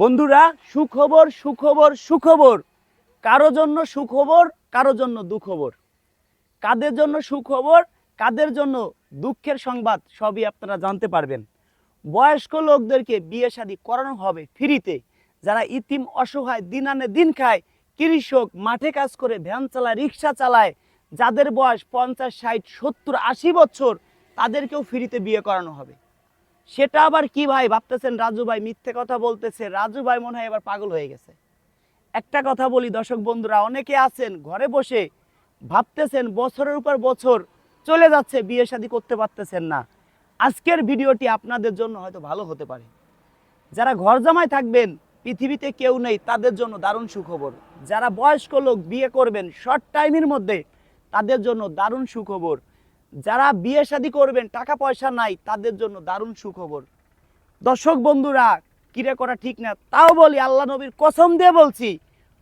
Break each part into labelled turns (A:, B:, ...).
A: বন্ধুরা, সুখবর সুখবর সুখবর। কারও জন্য সুখবর, কারও জন্য দুখবর। কাদের জন্য সুখবর, কাদের জন্য দুঃখের সংবাদ, সবই আপনারা জানতে পারবেন। বয়স্ক লোকদেরকে বিয়ে শাদী করানো হবে ফ্রিতে। যারা ইতিম, অসহায় দিন আনে দিন খায়, কৃষক, মাঠে কাজ করে, ভ্যান চালায়, রিক্সা চালায়, যাদের বয়স পঞ্চাশ, ষাট, সত্তর, আশি বছর, তাদেরকেও ফ্রিতে বিয়ে করানো হবে। সেটা আবার কি ভাই ভাবতেছেন? রাজু ভাই মিথ্যে কথা বলতেছে। রাজু ভাই মনে হয় এবার পাগল হয়ে গেছে। একটা কথা বলি দর্শক বন্ধুরা, অনেকে আছেন ঘরে বসে ভাবতেছেন বছরের উপর বছর চলে যাচ্ছে, বিয়ে শাদী করতে পারতেছেন না। আজকের ভিডিওটি আপনাদের জন্য হয়তো ভালো হতে পারে। যারা ঘর জামায় থাকবেন, পৃথিবীতে কেউ নেই, তাদের জন্য দারুণ সুখবর। যারা বয়স্ক লোক বিয়ে করবেন শর্ট টাইমের মধ্যে তাদের জন্য দারুণ সুখবর। যারা বিয়ে শাদী করবেন, টাকা পয়সা নাই, তাদের জন্য দারুণ সুখবর। দর্শক বন্ধুরা কিরে করা ঠিক না? তাও বলি, আল্লাহ নবীর কসম দিয়ে বলছি,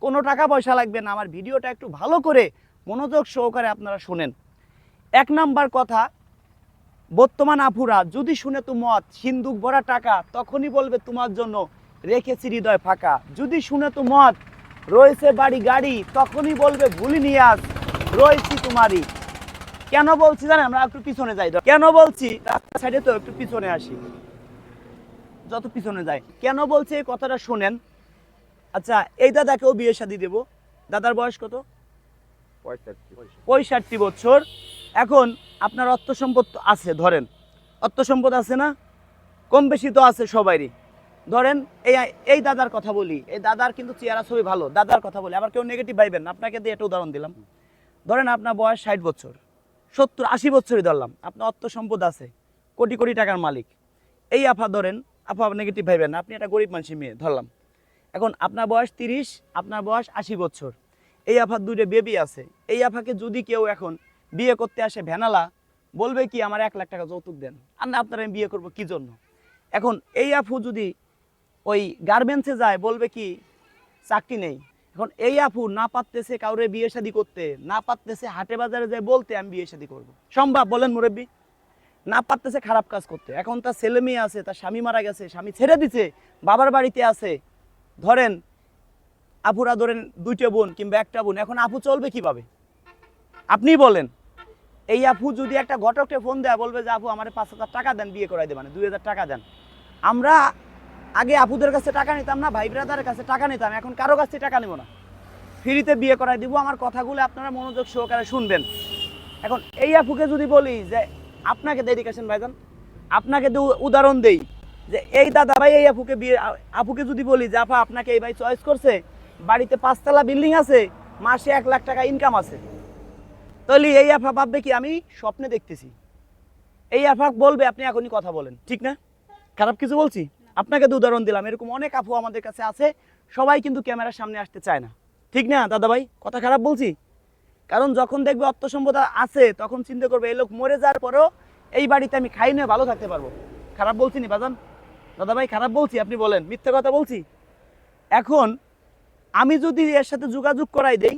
A: কোনো টাকা পয়সা লাগবে না। আমার ভিডিওটা একটু ভালো করে মনোযোগ সহকারে আপনারা শোনেন। এক নাম্বার কথা, বর্তমান আফুরা যদি শুনে তো মত সিন্দুক ভরা টাকা, তখনই বলবে তোমার জন্য রেখেছি হৃদয় ফাঁকা। যদি শুনে তো মত রয়েছে বাড়ি গাড়ি, তখনই বলবে ভুলি নিয়ে আস, রয়েছি তোমারই। কেন বলছি জানেন? আমরা একটু পিছনে যাই। কেন বলছি? রাস্তা সাইডে তো একটু পিছনে আসি। যত পিছনে যায় কেন বলছে এই কথাটা শোনেন? আচ্ছা এই দাদাকেও বিয়ে শাদি দেব। দাদার বয়স কত? পঁয়ষট্টি বছর। এখন আপনার অর্থ সম্পদ আছে, ধরেন। অর্থ সম্পদ আছে না? কম বেশি তো আছে সবারই ধরেন, এই এই দাদার কথা বলি। এই দাদার কিন্তু চেহারা ছবি ভালো। দাদার কথা বলি। আবার কেউ নেগেটিভ ভাইবেন আপনাকে দিয়ে একটা উদাহরণ দিলাম। ধরেন আপনার বয়স ষাট বছর। সত্তর, আশি বছরই ধরলাম। আপনার অর্থ সম্পদ আছে, কোটি কোটি টাকার মালিক। এই আফা ধরেন আফা নেগেটিভ ভাইবেন, আপনি একটা গরিব মানুষের মেয়ে, ধরলাম। এখন আপনার বয়স তিরিশ, আপনার বয়স আশি বছর। এই আফার দুটো বেবি আছে। এই আফাকে যদি কেউ এখন বিয়ে করতে আসে ভ্যানালা বলবে কি, আমার এক লাখ টাকা যৌতুক দেন। আর না, আপনারা আমি বিয়ে করব কি জন্য? এখন এই আফু যদি ওই গার্মেন্টসে যায়, বলবে কি, চাকরি নেই। এখন এই আপু না পারতেছে কাউরে বিয়ে শাদি করতে, না পারতেছে হাটে বাজারে যায় বলতে আমি বিয়ে শাদি করব। সম্ভব? বলেন মুরব্বী। না পারতেছে খারাপ কাজ করতে। এখন তার ছেলে মেয়ে আছে, তার স্বামী মারা গেছে, স্বামী ছেড়ে দিছে, বাবার বাড়িতে আছে। ধরেন, আপুরা ধরেন দুইটা বোন কিংবা একটা বোন, এখন আপু চলবে কীভাবে? আপনি বলেন। এই আপু যদি একটা ঘটককে ফোন দেয়, বলবে যে, আপু, আমার পাঁচ হাজার টাকা দেন, বিয়ে করাই দেবেন দুই হাজার টাকা দেন। আমরা আগে আপুদের কাছে টাকা নিতাম না, ভাই ব্রাদারের কাছে টাকা নিতাম, এখন কারও কাছ টাকা নেব না। ফ্রিতে বিয়ে করাই দিব, আমার কথাগুলো আপনারা মনোযোগ সহকারে শুনবেন। এখন এই আপুকে যদি বলি যে, আপনাকে ডেডিকেশন ভাইজান, আপনাকে উদাহরণ দেই, যে এই দাদা ভাই এই আপুকে বিয়ে, আপুকে যদি বলি যে, আপা, আপনাকে এই ভাই চয়েস করছে, বাড়িতে পাঁচতলা বিল্ডিং আছে, মাসে এক লাখ টাকা ইনকাম আছে। তাহলে এই আফা ভাববে কি, আমি স্বপ্নে দেখতেছি। এই আফা বলবে, আপনি এখনই কথা বলেন। ঠিক না? খারাপ কিছু বলছি? আপনাকে উদাহরণ দিলাম, এরকম অনেক আপু আমাদের কাছে আছে, সবাই কিন্তু ক্যামেরার সামনে আসতে চায় না। ঠিক না দাদা ভাই কথা খারাপ বলছি? কারণ যখন দেখবে অর্থ সম্পদ আছে, তখন চিন্তা করবে, এই লোক মরে যাওয়ার পরেও এই বাড়িতে আমি খাই নিয়ে ভালো থাকতে পারব। খারাপ বলছি নি, বাজান? দাদা ভাই খারাপ বলছি, আপনি বলেন, মিথ্যে কথা বলছি? এখন, আমি যদি এর সাথে যোগাযোগ করাই দেই,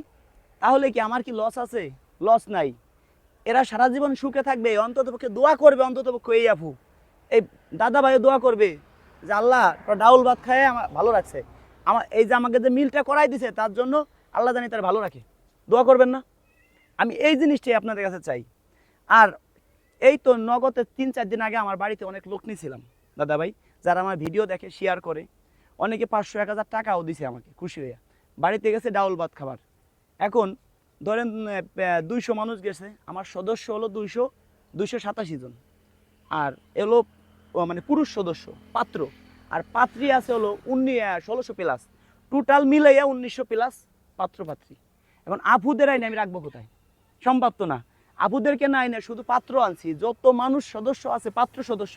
A: তাহলে কি আমার কি লস আছে? লস নাই। এরা সারা জীবন সুখে থাকবে অন্তত পক্ষে দোয়া করবে অন্তত পক্ষে এই আফু এই দাদা ভাইও দোয়া করবে। যে আল্লাহ ডাউল ভাত খায় আমার ভালো রাখছে। আমার এই যে আমাকে যে মিলটা করাই দিছে, তার জন্য আল্লাহ জানি তার ভালো রাখে। দোয়া করবেন না? আমি এই জিনিসটাই আপনাদের কাছে চাই। আর এই তো নগদের তিন চার দিন আগে আমার বাড়িতে অনেক লোক নিয়েছিলাম দাদা ভাই যারা আমার ভিডিও দেখে শেয়ার করে। অনেকে পাঁচশো, এক হাজার টাকাও দিছে আমাকে, খুশি হইয়া। বাড়িতে গেছে ডাউল ভাত খাবার। এখন ধরেন দুইশো মানুষ গেছে, আমার সদস্য হলো দুইশো দুইশো সাতাশি জন। আর এলো মানে পুরুষ সদস্য, পাত্র। আর পাত্রী আছে হলো উনি ষোলোশো প্লাস টোটাল মিলাইয়া উনিশশো প্লাস পাত্র পাত্রী এখন আফুদের আইনে আমি রাখব কোথায়? সম্ভব তো না। আপুদেরকে নাই না শুধু পাত্র আনছি, যত মানুষ সদস্য আছে, পাত্র সদস্য,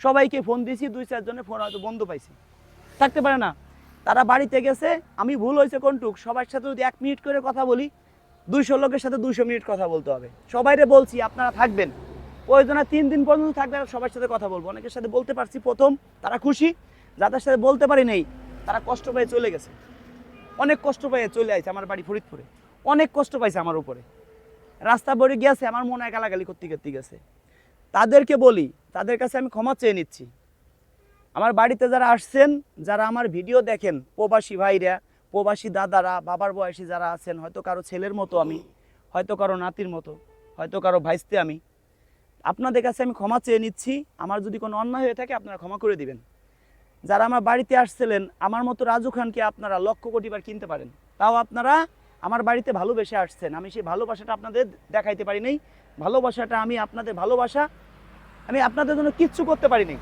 A: সবাইকে ফোন দিয়েছি দুই চারজনে ফোন হয়তো বন্ধ পাইছি। থাকতে পারে না। তারা বাড়িতে গেছে, আমি ভুল হয়েছে কোনটুক, সবার সাথে যদি এক মিনিট করে কথা বলি, দুইশো লোকের সাথে দুইশো মিনিট কথা বলতে হবে। সবাইরে বলছি, আপনারা থাকবেন। প্রয়োজনে তিন দিন পর্যন্ত থাকবেন সবার সাথে কথা বলব। অনেকের সাথে বলতে পারছি প্রথম, তারা খুশি। যাদের সাথে বলতে পারি নেই, তারা কষ্ট পেয়ে চলে গেছে। অনেক কষ্ট পেয়ে চলে আসছে আমার বাড়ি ফরিদপুরে। অনেক কষ্ট পাইছে আমার উপরে। রাস্তা বড়ে গিয়েছে, আমার মনে গালাগালি করতে করতে গেছে। তাদেরকে বলি, তাদের কাছে আমি ক্ষমা চেয়ে নিচ্ছি। আমার বাড়িতে যারা আসছেন, যারা আমার ভিডিও দেখেন, প্রবাসী ভাইরা, প্রবাসী দাদারা, বাবার বয়সী যারা আছেন, হয়তো কারও ছেলের মতো আমি, হয়তো কারও নাতির মতো, হয়তো কারও ভাইস্তে আমি আপনাদের কাছে আমি ক্ষমা চেয়ে নিচ্ছি। আমার যদি কোনো অন্যায় হয়ে থাকে আপনারা ক্ষমা করে দিবেন। যারা আমার বাড়িতে আসছিলেন আমার মতো রাজু খানকে আপনারা লক্ষ কোটি বার কিনতে পারেন। তাও আপনারা আমার বাড়িতে ভালোবেসে আসছেন। আমি সেই ভালোবাসাটা আপনাদের দেখাইতে পারি নাই। ভালোবাসাটা আমি আপনাদের ভালোবাসা আমি আপনাদের জন্য কিচ্ছু করতে পারি পারিনি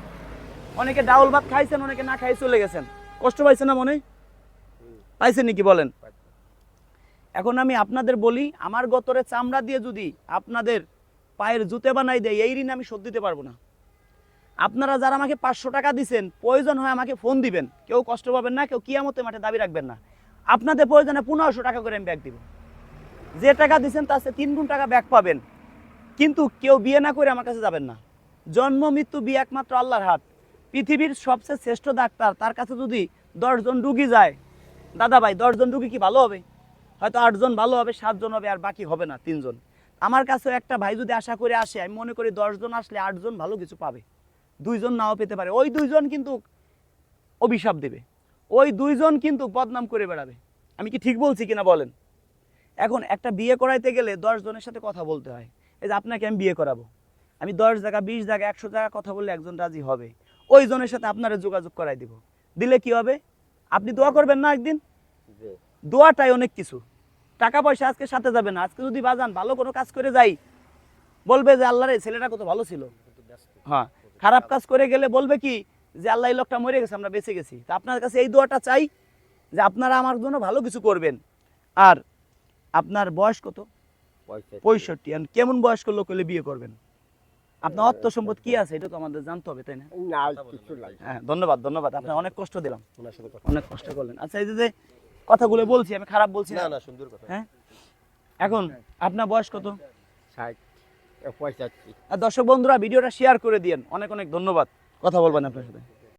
A: অনেকে ডাউল ভাত খাইছেন অনেকে না খাই চলে গেছেন। কষ্ট পাইছেন না মনে? পাইছেন নাকি বলেন? এখন আমি আপনাদের বলি আমার গতরে চামড়া দিয়ে যদি আপনাদের পায়ের জুতে বানাই দেয়, এই ঋণ আমি শোধ দিতে পারব না। আপনারা যারা আমাকে পাঁচশো টাকা দিছেন, প্রয়োজন হয় আমাকে ফোন দিবেন। কেউ কষ্ট পাবেন না, কেউ কিয়ামতে মাঠে দাবি রাখবেন না। আপনাদের প্রয়োজনে পনেরোশো টাকা করে আমি ব্যাগ দিব। যে টাকা দিছেন, তার চেয়ে তিন গুণ টাকা ব্যাগ পাবেন। কিন্তু কেউ বিয়ে না করে আমার কাছে যাবেন না। জন্ম, মৃত্যু বিয়ে একমাত্র আল্লাহর হাত। পৃথিবীর সবচেয়ে শ্রেষ্ঠ ডাক্তার, তার কাছে যদি দশজন রুগী যায় দাদা ভাই দশজন রুগী কি ভালো হবে? হয়তো আটজন ভালো হবে, সাতজন হবে, আর বাকি হবে না, তিনজন। আমার কাছেও একটা ভাই যদি আশা করে আসে আমি মনে করি দশজন আসলে আটজন ভালো কিছু পাবে। দুইজন নাও পেতে পারে। ওই দুইজন কিন্তু অভিশাপ দেবে। ওই দুইজন কিন্তু বদনাম করে বেড়াবে। আমি কি ঠিক বলছি কিনা বলেন? এখন একটা বিয়ে করাইতে গেলে দশ জনের সাথে কথা বলতে হয়। এই যে আপনাকে আমি বিয়ে করাবো। আমি দশ জায়গা বিশ জায়গা একশো জায়গা কথা বললে একজন রাজি হবে। ওই জনের সাথে আপনারা যোগাযোগ করাই দিব। দিলে কি হবে? আপনি দোয়া করবেন না একদিন? দোয়াটাই অনেক কিছু। টাকা পয়সা আজকে সাথে যাবে না। আজকে যদি বাজান ভালো কোনো কাজ করে যাই বলবে যে আল্লাহ রে ছেলেটা কত ভালো ছিল। হ্যাঁ খারাপ কাজ করে গেলে বলবে কি যে আল্লাহ এই লোকটা মরে গেছে আমরা বেঁচে গেছি। তা আপনার কাছে এই দোয়াটা চাই যে আপনারা আমার জন্য ভালো কিছু করবেন। আর আপনার বয়স কত? পঁয়ষট্টি। আর কেমন বয়স্ক লোক হলে বিয়ে করবেন? আপনার অর্থ সম্পদ কি আছে? এটা তো আমাদের জানতে হবে তাই না? হ্যাঁ ধন্যবাদ ধন্যবাদ। আপনার অনেক কষ্ট দিলাম। অনেক কষ্ট করলেন। আচ্ছা এই যে কথাগুলো বলছি আমি খারাপ বলছি না?
B: না সুন্দর কথা।
A: হ্যাঁ? এখন আপনার বয়স কত?
B: ষাট পঁয়ষট্টি।
A: আর দর্শক বন্ধুরা ভিডিওটা শেয়ার করে দিয়েন। অনেক অনেক ধন্যবাদ। কথা বলবেন আপনার সাথে।